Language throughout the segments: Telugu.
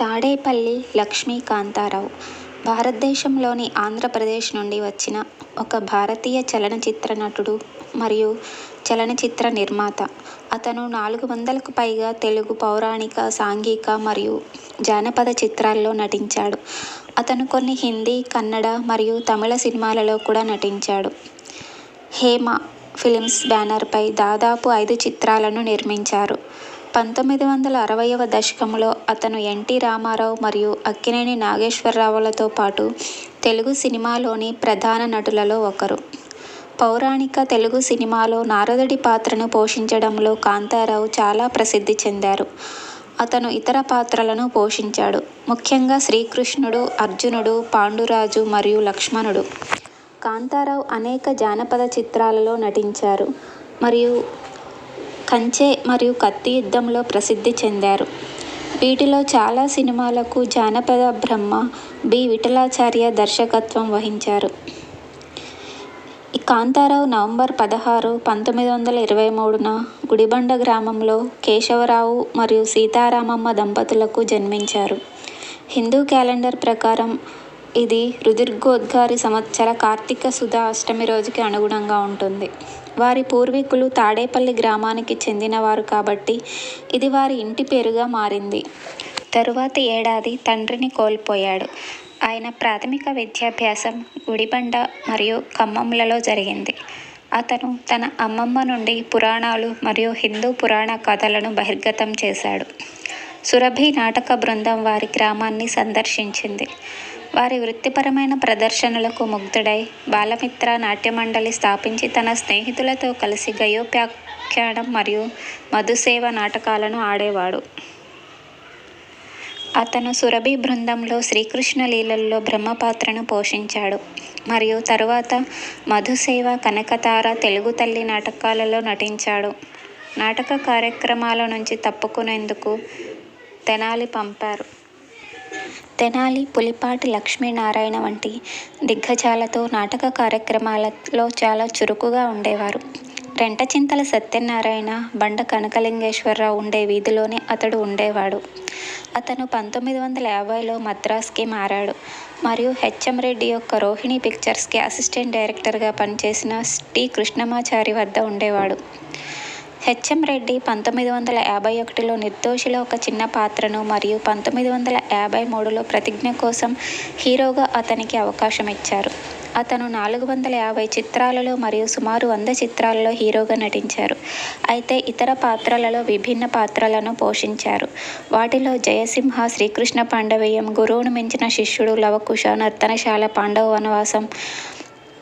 తాడేపల్లి లక్ష్మీకాంతారావు భారతదేశంలోని ఆంధ్రప్రదేశ్ నుండి వచ్చిన ఒక భారతీయ చలనచిత్ర నటుడు మరియు చలనచిత్ర నిర్మాత. అతను నాలుగు వందలకు పైగా తెలుగు పౌరాణిక, సాంఘిక మరియు జానపద చిత్రాల్లో నటించాడు. అతను కొన్ని హిందీ, కన్నడ మరియు తమిళ సినిమాలలో కూడా నటించాడు. హేమ ఫిలిమ్స్ బ్యానర్పై దాదాపు ఐదు చిత్రాలను నిర్మించారు. పంతొమ్మిది వందల అరవైవ దశకంలో అతను ఎన్టీ రామారావు మరియు అక్కినేని నాగేశ్వరరావులతో పాటు తెలుగు సినిమాలోని ప్రధాన నటులలో ఒకరు. పౌరాణిక తెలుగు సినిమాలో నారదుడి పాత్రను పోషించడంలో కాంతారావు చాలా ప్రసిద్ధి చెందారు. అతను ఇతర పాత్రలను పోషించాడు. ముఖ్యంగా శ్రీకృష్ణుడు, అర్జునుడు, పాండురాజు మరియు లక్ష్మణుడు. కాంతారావు అనేక జానపద చిత్రాలలో నటించారు మరియు కంచె మరియు కత్తి యుద్ధంలో ప్రసిద్ధి చెందారు. వీటిలో చాలా సినిమాలకు జానపద బ్రహ్మ బి. విఠలాచార్య దర్శకత్వం వహించారు. కాంతారావు నవంబర్ పదహారు, పంతొమ్మిది వందల ఇరవై మూడున గుడిబండ గ్రామంలో కేశవరావు మరియు సీతారామమ్మ దంపతులకు జన్మించారు. హిందూ క్యాలెండర్ ప్రకారం ఇది రుధిర్గోద్గారి సంవత్సర కార్తీక శుద్ధ అష్టమి రోజుకి అనుగుణంగా ఉంటుంది. వారి పూర్వీకులు తాడేపల్లి గ్రామానికి చెందినవారు కాబట్టి ఇది వారి ఇంటి పేరుగా మారింది. తరువాతి ఏడాది తండ్రిని కోల్పోయాడు. ఆయన ప్రాథమిక విద్యాభ్యాసం గుడిబండ మరియు ఖమ్మంలలో జరిగింది. అతను తన అమ్మమ్మ నుండి పురాణాలు మరియు హిందూ పురాణ కథలను బహిర్గతం చేశాడు. సురభి నాటక బృందం వారి గ్రామాన్ని సందర్శించింది. వారి వృత్తిపరమైన ప్రదర్శనలకు ముగ్ధుడై బాలమిత్ర నాట్యమండలి స్థాపించి తన స్నేహితులతో కలిసి గయోపాఖ్యానం మరియు మధుసేవ నాటకాలను ఆడేవాడు. అతను సురభి బృందంలో శ్రీకృష్ణ లీలల్లో బ్రహ్మ పాత్రను పోషించాడు మరియు తరువాత మధుసేవ, కనకతార, తెలుగు తల్లి నాటకాలలో నటించాడు. నాటక కార్యక్రమాల నుంచి తప్పుకునేందుకు తెనాలి పంపారు. తెనాలి, పులిపాటి లక్ష్మీనారాయణ వంటి దిగ్గజాలతో నాటక కార్యక్రమాలలో చాలా చురుకుగా ఉండేవారు. రెంటచింతల సత్యనారాయణ, బండ కనకలింగేశ్వరరావు ఉండే వీధిలోనే అతడు ఉండేవాడు. అతను పంతొమ్మిది వందల యాభైలో మద్రాస్కి మారాడు మరియు హెచ్ఎం రెడ్డి యొక్క రోహిణి పిక్చర్స్కి అసిస్టెంట్ డైరెక్టర్గా పనిచేసిన టి. కృష్ణమాచారి వద్ద ఉండేవాడు. హెచ్ఎం రెడ్డి పంతొమ్మిది వందల యాభై ఒకటిలో నిర్దోషిలో ఒక చిన్న పాత్రను మరియు పంతొమ్మిది వందల యాభై మూడులో ప్రతిజ్ఞ కోసం హీరోగా అతనికి అవకాశం ఇచ్చారు అతను నాలుగు వందల యాభై చిత్రాలలో మరియు సుమారు వంద చిత్రాలలో హీరోగా నటించారు, అయితే ఇతర పాత్రలలో విభిన్న పాత్రలను పోషించారు. వాటిలో జయసింహ, శ్రీకృష్ణ పాండవీయం, గురువును మించిన శిష్యుడు, లవకుశ, నర్తనశాల, పాండవ వనవాసం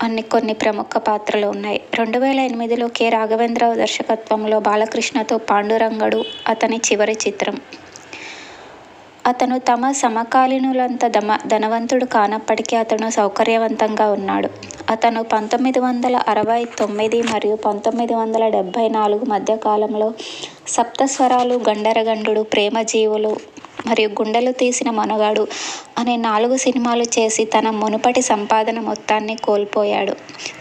అన్ని కొన్ని ప్రముఖ పాత్రలు ఉన్నాయి. రెండు వేల ఎనిమిదిలో కె. రాఘవేంద్రరావు దర్శకత్వంలో బాలకృష్ణతో పాండురంగడు అతని చివరి చిత్రం. అతను తమ సమకాలీనులంత ధనవంతుడు కానప్పటికీ అతను సౌకర్యవంతంగా ఉన్నాడు. అతను పంతొమ్మిది వందల అరవై తొమ్మిది మరియు పంతొమ్మిది వందల డెబ్భై నాలుగు మధ్య కాలంలో సప్తస్వరాలు, గండరగండుడు, ప్రేమజీవులు మరియు గుండెలు తీసిన మనుగాడు అనే నాలుగు సినిమాలు చేసి తన మునుపటి సంపాదన మొత్తాన్ని కోల్పోయాడు.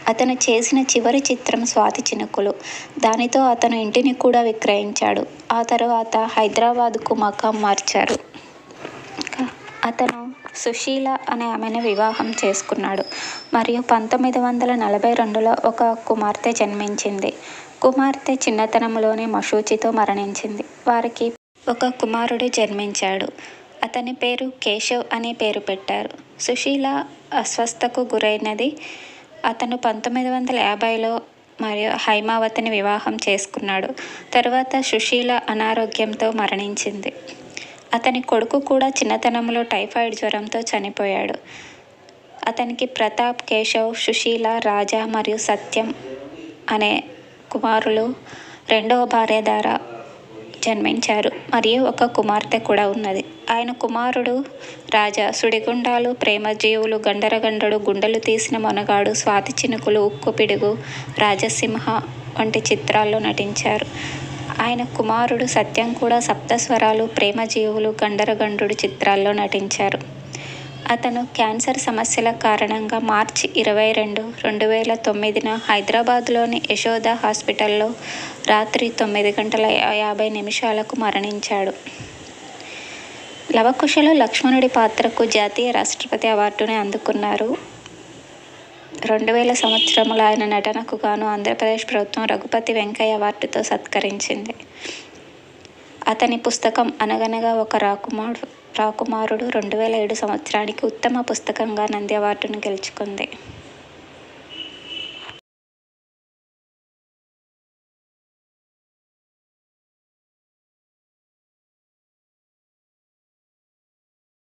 అతను చేసిన చివరి చిత్రం స్వాతి చినుకులు. దానితో అతను ఇంటిని కూడా విక్రయించాడు. ఆ తర్వాత హైదరాబాద్కు మకాం మార్చారు. అతను సుశీల అనే ఆమెను వివాహం చేసుకున్నాడు మరియు పంతొమ్మిది వందల నలభై రెండులో ఒక కుమార్తె జన్మించింది. కుమార్తె చిన్నతనంలోనే మశూచితో మరణించింది. వారికి ఒక కుమారుడు జన్మించాడు. అతని పేరు కేశవ్ అనే పేరు పెట్టారు. సుశీల అస్వస్థకు గురైనది. అతను పంతొమ్మిది వందల యాభైలో మరియు హైమావతిని వివాహం చేసుకున్నాడు. తరువాత సుశీల అనారోగ్యంతో మరణించింది. అతని కొడుకు కూడా చిన్నతనంలో టైఫాయిడ్ జ్వరంతో చనిపోయాడు. అతనికి ప్రతాప్, కేశవ్, సుశీల, రాజా మరియు సత్యం అనే కుమారులు రెండవ భార్య ద్వారా జన్మించారు మరియు ఒక కుమార్తె కూడా ఉన్నది. ఆయన కుమారుడు రాజా సుడిగుండాలు, ప్రేమజీవులు, గండరగండడు గుండెలు తీసిన మొనగాడు, స్వాతి చినుకులు, ఉక్కుపిడుగు, రాజసింహ వంటి చిత్రాల్లో నటించారు. ఆయన కుమారుడు సత్యం కూడా సప్తస్వరాలు, ప్రేమజీవులు, గండరగండ్రుడు చిత్రాల్లో నటించారు. అతను క్యాన్సర్ సమస్యల కారణంగా మార్చి ఇరవై రెండు, రెండు వేల తొమ్మిదిన హైదరాబాద్లోని యశోద హాస్పిటల్లో రాత్రి తొమ్మిది గంటల యాభై నిమిషాలకు మరణించాడు. లవకుశలో లక్ష్మణుడి పాత్రకు జాతీయ రాష్ట్రపతి అవార్డుని అందుకున్నారు రెండు వేల సంవత్సరంలో ఆయన నటనకు గాను ఆంధ్రప్రదేశ్ ప్రభుత్వం రఘుపతి వెంకయ్య అవార్డుతో సత్కరించింది అతని పుస్తకం అనగనగా ఒక రాకుమారుడు రాకుమారుడు రెండు వేల ఏడు సంవత్సరానికి ఉత్తమ పుస్తకంగా నంది అవార్డును గెలుచుకుంది.